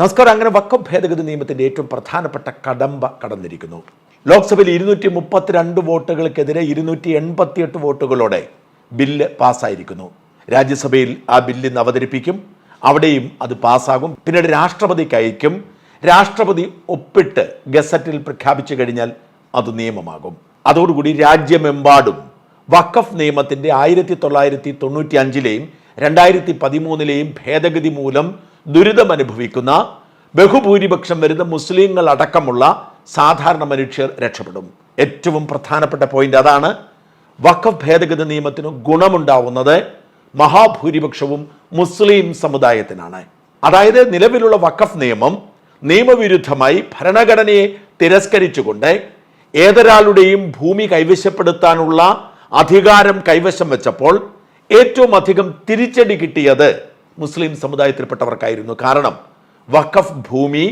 നമസ്കാരം. അങ്ങനെ വക്കം ഭേദഗതി നിയമത്തിന്റെ ഏറ്റവും പ്രധാനപ്പെട്ട കടമ്പ കടന്നിരിക്കുന്നു. ലോക്സഭയിൽ ഇരുന്നൂറ്റി മുപ്പത്തിരണ്ട് വോട്ടുകൾക്കെതിരെ ഇരുന്നൂറ്റി എൺപത്തിയെട്ട് വോട്ടുകളോടെ ബില്ല് പാസ്സായിരിക്കുന്നു. രാജ്യസഭയിൽ ആ ബില്ല് ഇന്ന് അവതരിപ്പിക്കും. അവിടെയും അത് പാസ്സാകും. പിന്നീട് രാഷ്ട്രപതിക്ക് അയക്കും രാഷ്ട്രപതി ഒപ്പിട്ട് ഗസറ്റിൽ പ്രഖ്യാപിച്ചു കഴിഞ്ഞാൽ അത് നിയമമാകും. അതോടുകൂടി രാജ്യമെമ്പാടും വഖഫ് നിയമത്തിന്റെ ആയിരത്തി തൊള്ളായിരത്തി തൊണ്ണൂറ്റി അഞ്ചിലെയും രണ്ടായിരത്തി പതിമൂന്നിലെയും ഭേദഗതി മൂലം ദുരിതമനുഭവിക്കുന്ന ബഹുഭൂരിപക്ഷം വരുന്ന മുസ്ലിങ്ങൾ അടക്കമുള്ള സാധാരണ മനുഷ്യർ രക്ഷപ്പെടും. ഏറ്റവും പ്രധാനപ്പെട്ട പോയിന്റ് അതാണ് വഖഫ് ഭേദഗതി നിയമത്തിന് ഗുണമുണ്ടാവുന്നത് മഹാഭൂരിപക്ഷവും മുസ്ലിം സമുദായത്തിനാണ്. അതായത് നിലവിലുള്ള വഖഫ് നിയമം നിയമവിരുദ്ധമായി ഭരണഘടനയെ തിരസ്കരിച്ചുകൊണ്ട് ഏതൊരാളുടെയും ഭൂമി കൈവശപ്പെടുത്താനുള്ള അധികാരം കൈവശം വെച്ചപ്പോൾ ഏറ്റവും അധികം തിരിച്ചടി കിട്ടിയത് മുസ്ലിം സമുദായത്തിൽപ്പെട്ടവർക്കായിരുന്നു. കാരണം വഖഫ് ഭൂമി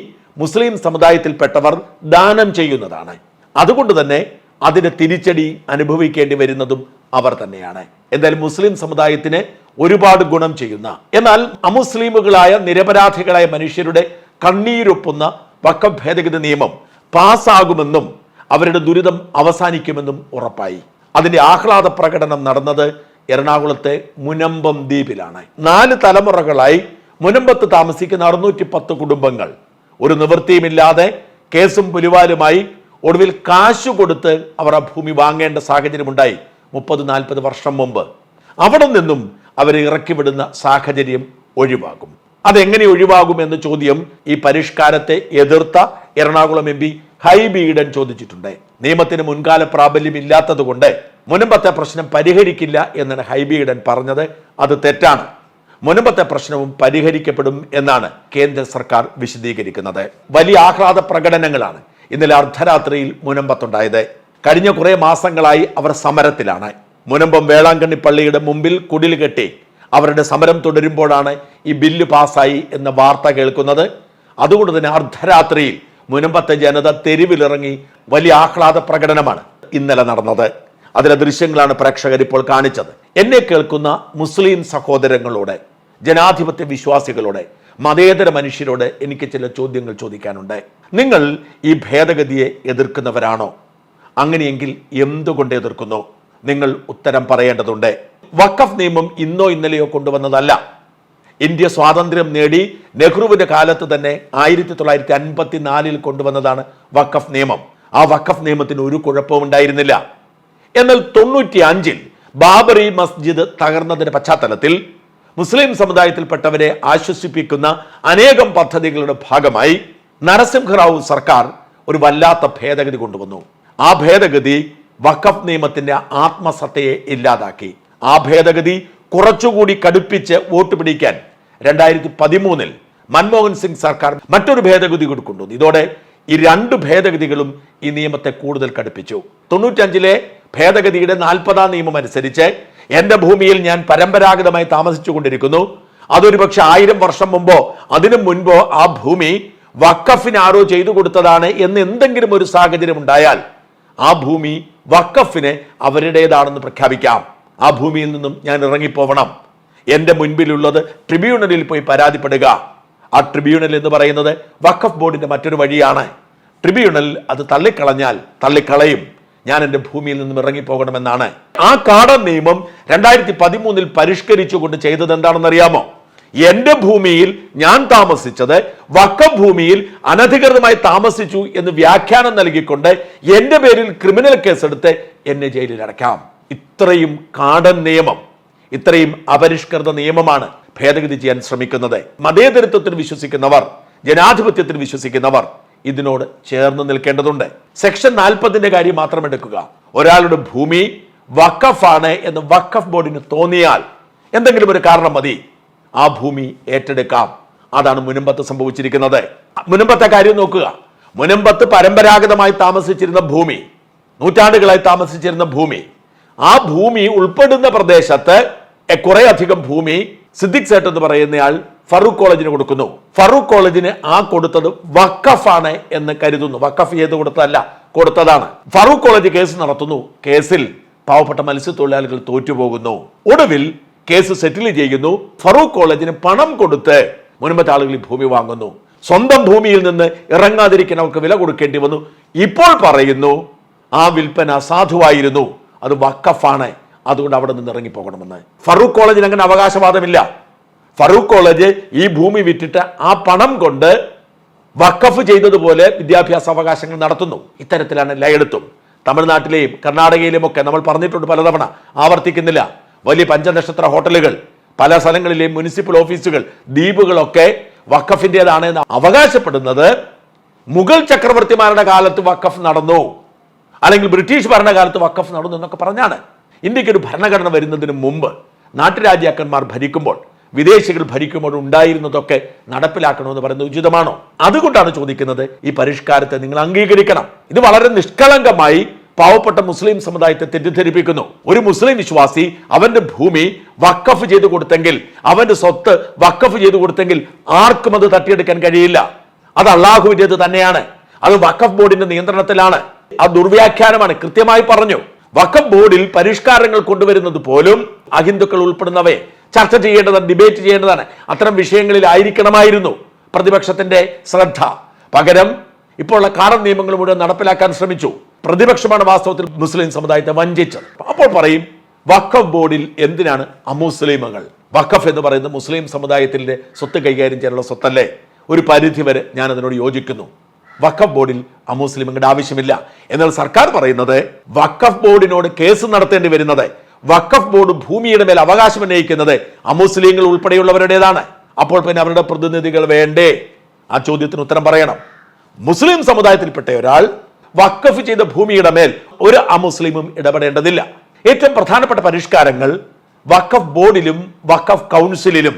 മുസ്ലിം സമുദായത്തിൽപ്പെട്ടവർ ദാനം ചെയ്യുന്നതാണ്. അതുകൊണ്ട് തന്നെ അതിന് തിരിച്ചടി അനുഭവിക്കേണ്ടി വരുന്നതും അവർ തന്നെയാണ്. എന്തായാലും മുസ്ലിം സമുദായത്തിന് ഒരുപാട് ഗുണം ചെയ്യുന്ന എന്നാൽ അമുസ്ലിമുകളായ നിരപരാധികളായ മനുഷ്യരുടെ കണ്ണീരൊപ്പുന്ന വക്കം ഭേദഗതി നിയമം പാസ്സാകുമെന്നും അവരുടെ ദുരിതം അവസാനിക്കുമെന്നും ഉറപ്പായി. അതിന്റെ ആഹ്ലാദ പ്രകടനം നടന്നത് എറണാകുളത്തെ മുനമ്പം ദ്വീപിലാണ്. നാല് തലമുറകളായി മുനമ്പത്ത് താമസിക്കുന്ന അറുന്നൂറ്റി പത്ത് കുടുംബങ്ങൾ. ഒരു നിവൃത്തിയുമില്ലാതെ കേസും പുലിവാലുമായി ഒടുവിൽ കാശു കൊടുത്ത് അവർ ആ ഭൂമി വാങ്ങേണ്ട സാഹചര്യമുണ്ടായി മുപ്പത് നാൽപ്പത് വർഷം മുമ്പ്. അവിടെ നിന്നും അവരെ ഇറക്കിവിടുന്ന സാഹചര്യം ഒഴിവാകും. അതെങ്ങനെ ഒഴിവാകും എന്ന ചോദ്യം ഈ പരിഷ്കാരത്തെ എതിർത്ത എറണാകുളം എം പി ഹൈബി ഈഡൻ ചോദിച്ചിട്ടുണ്ട്. നിയമത്തിന് മുൻകാല പ്രാബല്യം ഇല്ലാത്തത് കൊണ്ട് മുനമ്പത്തെ പ്രശ്നം പരിഹരിക്കില്ല എന്നാണ് ഹൈബി ഈഡൻ പറഞ്ഞത്. അത് തെറ്റാണ്. മുനമ്പത്തെ പ്രശ്നവും പരിഹരിക്കപ്പെടും എന്നാണ് കേന്ദ്ര സർക്കാർ വിശദീകരിക്കുന്നത്. വലിയ ആഹ്ലാദ പ്രകടനങ്ങളാണ് ഇന്നലെ അർദ്ധരാത്രിയിൽ മുനമ്പത്തുണ്ടായത്. കഴിഞ്ഞ കുറേ മാസങ്ങളായി അവർ സമരത്തിലാണ്. മുനമ്പം വേളാങ്കണ്ണി പള്ളിയുടെ മുമ്പിൽ കുടിൽ കെട്ടി അവരുടെ സമരം തുടരുമ്പോഴാണ് ഈ ബില്ല് പാസ്സായി എന്ന വാർത്ത കേൾക്കുന്നത്. അതുകൊണ്ട് തന്നെ അർദ്ധരാത്രിയിൽ മുനമ്പത്തെ ജനത തെരുവിലിറങ്ങി വലിയ ആഹ്ലാദ പ്രകടനമാണ് ഇന്നലെ നടന്നത്. അതിലെ ദൃശ്യങ്ങളാണ് പ്രേക്ഷകർ ഇപ്പോൾ കാണിച്ചത്. എന്നെ കേൾക്കുന്ന മുസ്ലിം സഹോദരങ്ങളോട് ജനാധിപത്യ വിശ്വാസികളോട് മതേതര മനുഷ്യരോട് എനിക്ക് ചില ചോദ്യങ്ങൾ ചോദിക്കാനുണ്ട്. നിങ്ങൾ ഈ ഭേദഗതിയെ എതിർക്കുന്നവരാണോ? അങ്ങനെയെങ്കിൽ എന്തുകൊണ്ട് എതിർക്കുന്നു? നിങ്ങൾ ഉത്തരം പറയേണ്ടതുണ്ട്. വഖഫ് നിയമം ഇന്നോ ഇന്നലെയോ കൊണ്ടുവന്നതല്ല. ഇന്ത്യ സ്വാതന്ത്ര്യം നേടി നെഹ്റുവിന്റെ കാലത്ത് തന്നെ ആയിരത്തി തൊള്ളായിരത്തി അൻപത്തിനാലിൽ കൊണ്ടുവന്നതാണ് വഖഫ് നിയമം. ആ വഖഫ് നിയമത്തിന് ഒരു കുഴപ്പവും ഉണ്ടായിരുന്നില്ല. എന്നാൽ തൊണ്ണൂറ്റി അഞ്ചിൽ ബാബറി മസ്ജിദ് തകർന്നതിന്റെ പശ്ചാത്തലത്തിൽ മുസ്ലിം സമുദായത്തിൽപ്പെട്ടവരെ ആശ്വസിപ്പിക്കുന്ന അനേകം പദ്ധതികളുടെ ഭാഗമായി നരസിംഹറാവു സർക്കാർ ഒരു വല്ലാത്ത ഭേദഗതി കൊണ്ടുവന്നു. ആ ഭേദഗതി വഖഫ് നിയമത്തിന്റെ ആത്മസത്തയെ ഇല്ലാതാക്കി. ആ ഭേദഗതി കുറച്ചുകൂടി കടുപ്പിച്ച് വോട്ട് പിടിക്കാൻ രണ്ടായിരത്തി പതിമൂന്നിൽ മൻമോഹൻ സിംഗ് സർക്കാർ മറ്റൊരു ഭേദഗതി കൊടുക്കുന്നു ഇതോടെ ഈ രണ്ട് ഭേദഗതികളും ഈ നിയമത്തെ കൂടുതൽ കടുപ്പിച്ചു തൊണ്ണൂറ്റഞ്ചിലെ ഭേദഗതിയുടെ നാൽപ്പതാം നിയമം അനുസരിച്ച് എന്റെ ഭൂമിയിൽ ഞാൻ പരമ്പരാഗതമായി താമസിച്ചു കൊണ്ടിരിക്കുന്നു അതൊരു പക്ഷെ ആയിരം വർഷം മുമ്പോ അതിനു മുൻപോ ആ ഭൂമി വക്കഫിന് ആരോ ചെയ്തു കൊടുത്തതാണ് എന്ന് എന്തെങ്കിലും ഒരു സാഹചര്യം ഉണ്ടായാൽ ആ ഭൂമി വക്കഫിന് അവരുടേതാണെന്ന് പ്രഖ്യാപിക്കാം. ആ ഭൂമിയിൽ നിന്നും ഞാൻ ഇറങ്ങിപ്പോവണം. എന്റെ മുൻപിലുള്ളത് ട്രിബ്യൂണലിൽ പോയി പരാതിപ്പെടുക. ആ ട്രിബ്യൂണൽ എന്ന് പറയുന്നത് വഖഫ് ബോർഡിന്റെ മറ്റൊരു വഴിയാണ്. ട്രിബ്യൂണൽ അത് തള്ളിക്കളഞ്ഞാൽ തള്ളിക്കളയും. ഞാൻ എന്റെ ഭൂമിയിൽ നിന്നും ഇറങ്ങിപ്പോകണമെന്നാണ്. ആ കാടൻ നിയമം രണ്ടായിരത്തി പതിമൂന്നിൽ പരിഷ്കരിച്ചുകൊണ്ട് ചെയ്തത് എന്താണെന്നറിയാമോ? എന്റെ ഭൂമിയിൽ ഞാൻ താമസിച്ചത് വക്കം ഭൂമിയിൽ അനധികൃതമായി താമസിച്ചു എന്ന് വ്യാഖ്യാനം നൽകിക്കൊണ്ട് എന്റെ പേരിൽ ക്രിമിനൽ കേസെടുത്ത് എന്നെ ജയിലിൽ അടയ്ക്കാം ഇത്രയും കാടൻ നിയമം ഇത്രയും അപരിഷ്കൃത നിയമമാണ്. ഭേദഗതി ചെയ്യാൻ ശ്രമിക്കുന്നത്. മതേതരത്വത്തിൽ വിശ്വസിക്കുന്നവർ ജനാധിപത്യത്തിൽ വിശ്വസിക്കുന്നവർ ഇതിനോട് ചേർന്ന് നിൽക്കേണ്ടതുണ്ട്. സെക്ഷൻ നാൽപ്പതിന്റെ കാര്യം മാത്രം എടുക്കുക. ഒരാളുടെ ഭൂമി വക്കഫാണ് എന്ന് വക്കഫ് ബോർഡിന് തോന്നിയാൽ എന്തെങ്കിലും ഒരു കാരണം മതി. ആ ഭൂമി ഏറ്റെടുക്കാം. അതാണ് മുനമ്പത്ത് സംഭവിച്ചിരിക്കുന്നത്. മുനമ്പത്തെ കാര്യം നോക്കുക. മുനമ്പത്ത് പരമ്പരാഗതമായി താമസിച്ചിരുന്ന ഭൂമി നൂറ്റാണ്ടുകളായി താമസിച്ചിരുന്ന ഭൂമി ആ ഭൂമി ഉൾപ്പെടുന്ന പ്രദേശത്ത് കുറേ അധികം ഭൂമി സിദ്ദിഖ് സേട്ട് എന്ന് പറയുന്നയാൾ ഫറൂഖ് കോളേജിന് കൊടുക്കുന്നു. ഫറൂഖ് കോളേജിന് ആ കൊടുത്തത് വക്കഫാണ് എന്ന് കരുതുന്നു. വക്കഫ് ചെയ്ത് കൊടുത്തതല്ല കൊടുത്തതാണ്. ഫറൂഖ് കോളേജ് കേസ് നടത്തുന്നു. കേസിൽ പാവപ്പെട്ട മത്സ്യത്തൊഴിലാളികൾ തോറ്റുപോകുന്നു. ഒടുവിൽ കേസ് സെറ്റിൽ ചെയ്യുന്നു. ഫറൂഖ് കോളേജിന് പണം കൊടുത്ത് മുൻപത്തെ ആളുകൾ ഈ ഭൂമി വാങ്ങുന്നു. സ്വന്തം ഭൂമിയിൽ നിന്ന് ഇറങ്ങാതിരിക്കാൻ അവർക്ക് വില കൊടുക്കേണ്ടി വന്നു. ഇപ്പോൾ പറയുന്നു ആ വിൽപ്പന സാധുവായിരുന്നു അത് വക്കഫാണ് അതുകൊണ്ട് അവിടെ നിന്ന് ഇറങ്ങിപ്പോകണമെന്ന്. ഫറൂഖ് കോളേജിന് അങ്ങനെ അവകാശവാദമില്ല. ഫറൂഖ് കോളേജ് ഈ ഭൂമി വിറ്റിട്ട് ആ പണം കൊണ്ട് വഖഫ് ചെയ്തതുപോലെ വിദ്യാഭ്യാസ അവകാശങ്ങൾ നടത്തുന്നു. ഇത്തരത്തിലാണ് എല്ലായിടത്തും തമിഴ്നാട്ടിലെയും കർണാടകയിലും ഒക്കെ നമ്മൾ പറഞ്ഞിട്ടുണ്ട് പലതവണ. ആവർത്തിക്കുന്നില്ല. വലിയ പഞ്ചനക്ഷത്ര ഹോട്ടലുകൾ പല സ്ഥലങ്ങളിലെയും മുനിസിപ്പൽ ഓഫീസുകൾ ദ്വീപുകളൊക്കെ വഖഫിന്റെതാണ് എന്ന് അവകാശപ്പെടുന്നത് മുഗൾ ചക്രവർത്തിമാരുടെ കാലത്ത് വഖഫ് നടന്നു. അല്ലെങ്കിൽ ബ്രിട്ടീഷ് ഭരണകാലത്ത് വഖഫ് നടന്നു എന്നൊക്കെ പറഞ്ഞാണ്. ഇന്ത്യയ്ക്ക് ഒരു ഭരണഘടന വരുന്നതിന് മുമ്പ് നാട്ടുരാജ്യാക്കന്മാർ ഭരിക്കുമ്പോൾ വിദേശികൾ ഭരിക്കുമ്പോൾ ഉണ്ടായിരുന്നതൊക്കെ നടപ്പിലാക്കണമെന്ന് പറയുന്നത് ഉചിതമാണോ? അതുകൊണ്ടാണ് ചോദിക്കുന്നത് ഈ പരിഷ്കാരത്തെ നിങ്ങൾ അംഗീകരിക്കണം. ഇത് വളരെ നിഷ്കളങ്കമായി പാവപ്പെട്ട മുസ്ലിം സമുദായത്തെ തെറ്റിദ്ധരിപ്പിക്കുന്നു. ഒരു മുസ്ലിം വിശ്വാസി അവന്റെ ഭൂമി വക്കഫ് ചെയ്തു കൊടുത്തെങ്കിൽ അവന്റെ സ്വത്ത് വക്കഫ് ചെയ്തു കൊടുത്തെങ്കിൽ ആർക്കും അത് തട്ടിയെടുക്കാൻ കഴിയില്ല. അത് അള്ളാഹുവിന്റെത് തന്നെയാണ്. അത് വഖഫ് ബോർഡിന്റെ നിയന്ത്രണത്തിലാണ്. ആ ദുർവ്യാഖ്യാനമാണ്. കൃത്യമായി പറഞ്ഞു. വഖഫ് ബോർഡിൽ പരിഷ്കാരങ്ങൾ കൊണ്ടുവരുന്നത് പോലും അഹിന്ദുക്കൾ ഉൾപ്പെടുന്നവയെ ചർച്ച ചെയ്യേണ്ടതാണ് ഡിബേറ്റ് ചെയ്യേണ്ടതാണ്. അത്തരം വിഷയങ്ങളിലായിരിക്കണമായിരുന്നു പ്രതിപക്ഷത്തിന്റെ ശ്രദ്ധ. പകരം ഇപ്പോൾ ഉള്ള കാടൻ നിയമങ്ങൾ മുഴുവൻ നടപ്പിലാക്കാൻ ശ്രമിച്ചു. പ്രതിപക്ഷമാണ് വാസ്തവത്തിൽ മുസ്ലിം സമുദായത്തെ വഞ്ചിച്ചത്. അപ്പോൾ പറയും വഖഫ് ബോർഡിൽ എന്തിനാണ് അമുസ്ലിമുകൾ? വഖഫ് എന്ന് പറയുന്നത് മുസ്ലിം സമുദായത്തിന്റെ സ്വത്ത് കൈകാര്യം ചെയ്യാനുള്ള സ്വത്തല്ലേ? ഒരു പരിധി വരെ ഞാൻ അതിനോട് യോജിക്കുന്നു. വഖഫ് ബോർഡിൽ അമുസ്ലിമുകളുടെ ആവശ്യമില്ല. എന്നാൽ സർക്കാർ പറയുന്നത് വഖഫ് ബോർഡിനോട് കേസ് നടത്തേണ്ടി വരുന്നത് വഖഫ് ബോർഡ് ഭൂമിയുടെ മേൽ അവകാശം ഉന്നയിക്കുന്നത് അമുസ്ലിങ്ങൾ ഉൾപ്പെടെയുള്ളവരുടേതാണ്. അപ്പോൾ പിന്നെ അവരുടെ പ്രതിനിധികൾ വേണ്ടേ? ആ ചോദ്യത്തിന് ഉത്തരം പറയണം. മുസ്ലിം സമുദായത്തിൽപ്പെട്ട ഒരാൾ വഖഫ് ചെയ്ത ഭൂമിയുടെ മേൽ ഒരു അമുസ്ലിമും ഇടപെടേണ്ടതില്ല. ഏറ്റവും പ്രധാനപ്പെട്ട പരിഷ്കാരങ്ങൾ വഖഫ് ബോർഡിലും വഖഫ് കൗൺസിലിലും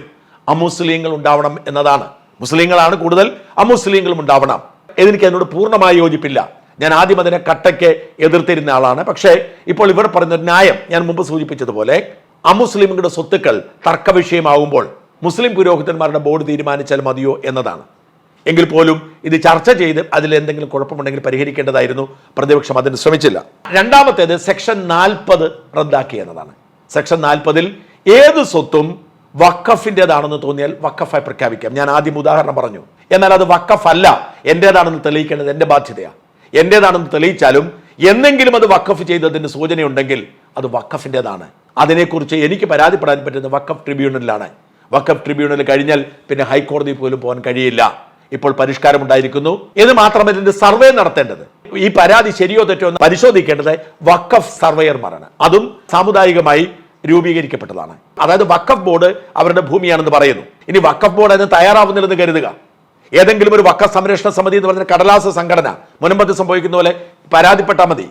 അമുസ്ലിങ്ങൾ ഉണ്ടാവണം എന്നതാണ്. മുസ്ലിങ്ങളാണ് കൂടുതൽ അമുസ്ലിങ്ങളും ഉണ്ടാവണം. എനിക്ക് അതിനോട് പൂർണമായി യോജിപ്പില്ല. ഞാൻ ആദ്യം അതിനെ കട്ടയ്ക്ക് എതിർത്തിരുന്ന ആളാണ്. പക്ഷേ ഇപ്പോൾ ഇവർ ഒരു ന്യായം ഞാൻ മുമ്പ് സൂചിപ്പിച്ചതുപോലെ അമുസ്ലിമുകളുടെ സ്വത്തുക്കൾ തർക്ക വിഷയമാകുമ്പോൾ മുസ്ലിം പുരോഹിതന്മാരുടെ ബോർഡ് തീരുമാനിച്ചാൽ മതിയോ എന്നതാണ്. എങ്കിൽ പോലും ഇത് ചർച്ച ചെയ്ത് അതിൽ എന്തെങ്കിലും കുഴപ്പമുണ്ടെങ്കിൽ പരിഹരിക്കേണ്ടതായിരുന്നു. പ്രതിപക്ഷം അതിന് ശ്രമിച്ചില്ല. രണ്ടാമത്തേത് സെക്ഷൻ നാൽപ്പത് റദ്ദാക്കി എന്നതാണ്. സെക്ഷൻ നാൽപ്പതിൽ ഏത് സ്വത്തും വക്കഫിന്റെതാണെന്ന് തോന്നിയാൽ വക്കഫായി പ്രഖ്യാപിക്കാം. ഞാൻ ആദ്യം ഉദാഹരണം പറഞ്ഞു. എന്നാൽ അത് വക്കഫല്ല എന്റേതാണെന്ന് തെളിയിക്കേണ്ടത് എന്റെ ബാധ്യതയാണ് എന്റെതാണെന്ന് തെളിയിച്ചാലും എന്നെങ്കിലും അത് വക്കഫ് ചെയ്തതിന് സൂചനയുണ്ടെങ്കിൽ അത് വക്കഫിന്റെതാണ് അതിനെക്കുറിച്ച് എനിക്ക് പരാതിപ്പെടാൻ പറ്റുന്ന വക്കഫ് ട്രിബ്യൂണലിലാണ്. വക്കഫ് ട്രിബ്യൂണൽ കഴിഞ്ഞാൽ പിന്നെ ഹൈക്കോടതി പോലും പോകാൻ കഴിയില്ല. ഇപ്പോൾ പരിഷ്കാരം ഉണ്ടായിരിക്കുന്നു ഇത് മാത്രമല്ല ഇതിന്റെ സർവേ നടത്തേണ്ടത്. ഈ പരാതി ശരിയോ തെറ്റോ എന്ന് പരിശോധിക്കേണ്ടത് വക്കഫ് സർവേയർമാരാണ്. അതും സാമുദായികമായി രൂപീകരിക്കപ്പെട്ടതാണ്. അതായത് വക്കഫ് ബോർഡ് അവരുടെ ഭൂമിയാണെന്ന് പറയുന്നു. ഇനി വക്കഫ് ബോർഡ് അതിന് തയ്യാറാവുന്നില്ലെന്ന് കരുതുക. ഏതെങ്കിലും ഒരു വക്കഫ് സംരക്ഷണ സമിതി എന്ന് പറഞ്ഞ കടലാസ സംഘടന മുൻപത്ത് സംഭവിക്കുന്ന പോലെ പരാതിപ്പെട്ടാൽ മതി.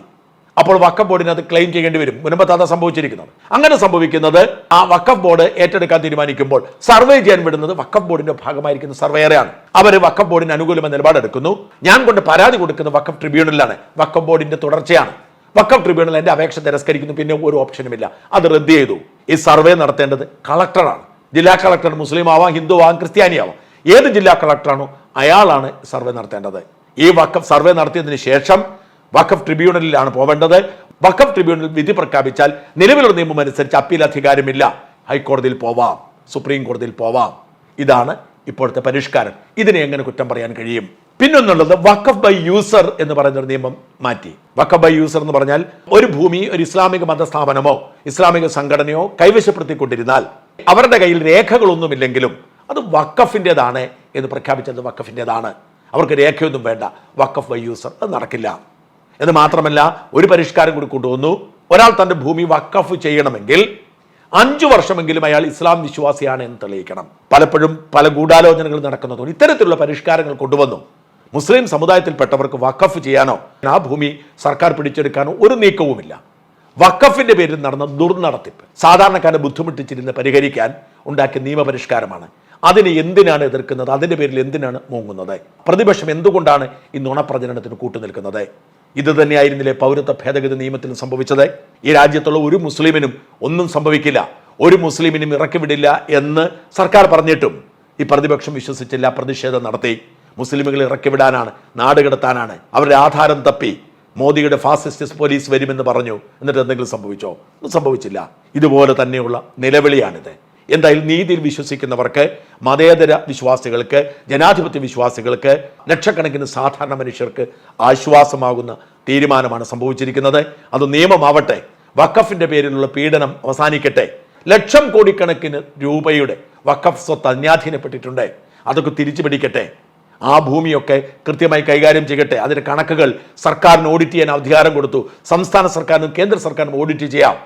അപ്പോൾ വക്കഫ് ബോർഡിന് അത് ക്ലെയിം ചെയ്യേണ്ടി വരും. മുൻപത്ത് അതാ സംഭവിച്ചിരിക്കുന്നത്. അങ്ങനെ സംഭവിക്കുന്നത് ആ വക്കഫ് ബോർഡ് ഏറ്റെടുക്കാൻ തീരുമാനിക്കുമ്പോൾ സർവേ ചെയ്യാൻ വിടുന്നത് വക്കഫ് ബോർഡിന്റെ ഭാഗമായിരിക്കുന്ന സർവേയറാണ് അവർ വക്കഫ് ബോർഡിന് അനുകൂലമായ നിലപാടെടുക്കുന്നു. ഞാൻ കൊണ്ട് പരാതി കൊടുക്കുന്ന വക്കഫ് ട്രിബ്യൂണലിലാണ് വക്കഫ് ബോർഡിന്റെ തുടർച്ചയാണ്. വക്കഫ് ട്രിബ്യൂണൽ എന്റെ അപേക്ഷ തിരസ്കരിക്കുന്നു പിന്നെ ഒരു ഓപ്ഷനുമില്ല അത് റദ്ദ് ചെയ്തു. ഈ സർവേ നടത്തേണ്ടത് കളക്ടറാണ്. ജില്ലാ കളക്ടർ മുസ്ലിം ആവാം ഹിന്ദു ആവാം ക്രിസ്ത്യാനി ആവാം. ഏത് ജില്ലാ കളക്ടറാണോ അയാളാണ് സർവേ നടത്തേണ്ടത്. ഈ വക്കം സർവേ നടത്തിയതിന് ശേഷം വഖഫ് ട്രിബ്യൂണലിലാണ് പോവേണ്ടത്. വഖഫ് ട്രിബ്യൂണൽ വിധി പ്രഖ്യാപിച്ചാൽ നിലവിലുള്ള നിയമം അനുസരിച്ച് അപ്പീൽ അധികാരമില്ല. ഹൈക്കോടതിയിൽ പോവാം സുപ്രീം കോടതിയിൽ പോവാം. ഇതാണ് ഇപ്പോഴത്തെ പരിഷ്കാരം. ഇതിനെ എങ്ങനെ കുറ്റം പറയാൻ കഴിയും? പിന്നൊന്നുള്ളത് വഖഫ് ബൈ യൂസർ എന്ന് പറയുന്ന ഒരു നിയമം മാറ്റി. വഖഫ് ബൈ യൂസർ എന്ന് പറഞ്ഞാൽ ഒരു ഭൂമി ഒരു ഇസ്ലാമിക മതസ്ഥാപനമോ ഇസ്ലാമിക സംഘടനയോ കൈവശപ്പെടുത്തിക്കൊണ്ടിരുന്നാൽ അവരുടെ കയ്യിൽ രേഖകളൊന്നുമില്ലെങ്കിലും അത് വക്കഫിന്റെതാണ് എന്ന് പ്രഖ്യാപിച്ചത് വക്കഫിന്റെതാണ് അവർക്ക് രേഖയൊന്നും വേണ്ട. വക്കഫ് ബൈ യൂസർ അത് നടക്കില്ല. എന്ന് മാത്രമല്ല ഒരു പരിഷ്കാരം കൂടി കൊണ്ടുവന്നു. ഒരാൾ തന്റെ ഭൂമി വക്കഫ് ചെയ്യണമെങ്കിൽ അഞ്ചു വർഷമെങ്കിലും അയാൾ ഇസ്ലാം വിശ്വാസിയാണ് എന്ന് തെളിയിക്കണം. പലപ്പോഴും പല ഗൂഢാലോചനകൾ നടക്കുന്നതുകൊണ്ട് ഇത്തരത്തിലുള്ള പരിഷ്കാരങ്ങൾ കൊണ്ടുവന്നു. മുസ്ലിം സമുദായത്തിൽപ്പെട്ടവർക്ക് വഖഫ് ചെയ്യാനോ ആ ഭൂമി സർക്കാർ പിടിച്ചെടുക്കാനോ ഒരു നീക്കവുമില്ല. വഖഫിന്റെ പേരിൽ നടന്ന ദുർനടത്തിപ്പ് സാധാരണക്കാരെ ബുദ്ധിമുട്ടിച്ചിരുന്ന് പരിഹരിക്കാൻ ഉണ്ടാക്കിയ നിയമപരിഷ്കാരമാണ്. അതിനെ എന്തിനാണ് എതിർക്കുന്നത്? അതിന്റെ പേരിൽ എന്തിനാണ് മൂങ്ങുന്നത്? പ്രതിപക്ഷം എന്തുകൊണ്ടാണ് ഈ നുണപ്രചരണത്തിന് കൂട്ടുനിൽക്കുന്നത്? ഇത് തന്നെയായിരുന്നില്ലേ പൗരത്വ ഭേദഗതി നിയമത്തിൽ സംഭവിച്ചത്? ഈ രാജ്യത്തുള്ള ഒരു മുസ്ലിമിനും ഒന്നും സംഭവിക്കില്ല. ഒരു മുസ്ലിമിനും ഇറക്കിവിടില്ല എന്ന് സർക്കാർ പറഞ്ഞിട്ടും ഈ പ്രതിപക്ഷം വിശ്വസിച്ചില്ല പ്രതിഷേധം നടത്തി. മുസ്ലിമുകളെ ഇറക്കിവിടാനാണ് നാട് കടത്താനാണ്. അവരുടെ ആധാരം തപ്പി. മോദിയുടെ ഫാസിസ്റ്റ് പോലീസ് വരുമെന്ന് പറഞ്ഞു. എന്നിട്ട് എന്തെങ്കിലും സംഭവിച്ചോ? ഒന്നും സംഭവിച്ചില്ല. ഇതുപോലെ തന്നെയുള്ള നിലവിളിയാണിത്. എന്തായാലും നീതിയിൽ വിശ്വസിക്കുന്നവർക്ക് മതേതര വിശ്വാസികൾക്ക് ജനാധിപത്യ വിശ്വാസികൾക്ക് ലക്ഷക്കണക്കിന് സാധാരണ മനുഷ്യർക്ക് ആശ്വാസമാകുന്ന തീരുമാനമാണ് സംഭവിച്ചിരിക്കുന്നത്. അത് നിയമമാവട്ടെ വഖഫിന്റെ പേരിലുള്ള പീഡനം അവസാനിക്കട്ടെ. ലക്ഷം കോടിക്കണക്കിന് രൂപയുടെ വഖഫ് സ്വത്ത് അന്യാധീനപ്പെട്ടിട്ടുണ്ട്. അതൊക്കെ തിരിച്ചു പിടിക്കട്ടെ ആ ഭൂമിയൊക്കെ കൃത്യമായി കൈകാര്യം ചെയ്യട്ടെ. അതിന്റെ കണക്കുകൾ സർക്കാരിന് ഓഡിറ്റ് ചെയ്യാൻ അധികാരം കൊടുത്തു. സംസ്ഥാന സർക്കാരിനും കേന്ദ്ര സർക്കാരിനും ഓഡിറ്റ് ചെയ്യാം.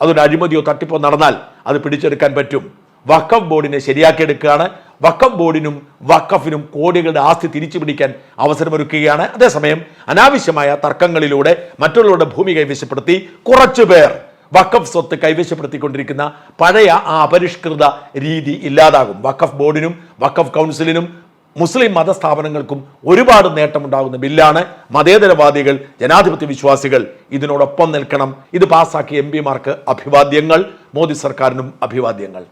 അതൊരു അഴിമതിയോ തട്ടിപ്പോ നടന്നാൽ അത് പിടിച്ചെടുക്കാൻ പറ്റും. വഖഫ് ബോർഡിനെ ശരിയാക്കിയെടുക്കുകയാണ്. വഖഫ് ബോർഡിനും വഖഫിനും കോടികളുടെ ആസ്തി തിരിച്ചു പിടിക്കാൻ അവസരമൊരുക്കുകയാണ്. അതേസമയം അനാവശ്യമായ തർക്കങ്ങളിലൂടെ മറ്റുള്ളവരുടെ ഭൂമി കൈവശപ്പെടുത്തി കുറച്ചുപേർ വഖഫ് സ്വത്ത് കൈവശപ്പെടുത്തിക്കൊണ്ടിരിക്കുന്ന പഴയ ആ അപരിഷ്കൃത രീതി ഇല്ലാതാകും. വഖഫ് ബോർഡിനും വഖഫ് കൗൺസിലിനും മുസ്ലിം മതസ്ഥാപനങ്ങൾക്കും ഒരുപാട് നേട്ടമുണ്ടാകുന്ന ബില്ലാണ് മതേതരവാദികൾ ജനാധിപത്യ വിശ്വാസികൾ ഇതിനോടൊപ്പം നിൽക്കണം. ഇത് പാസ്സാക്കിയ എം പിമാർക്ക് അഭിവാദ്യങ്ങൾ മോദി സർക്കാരിനും അഭിവാദ്യങ്ങൾ.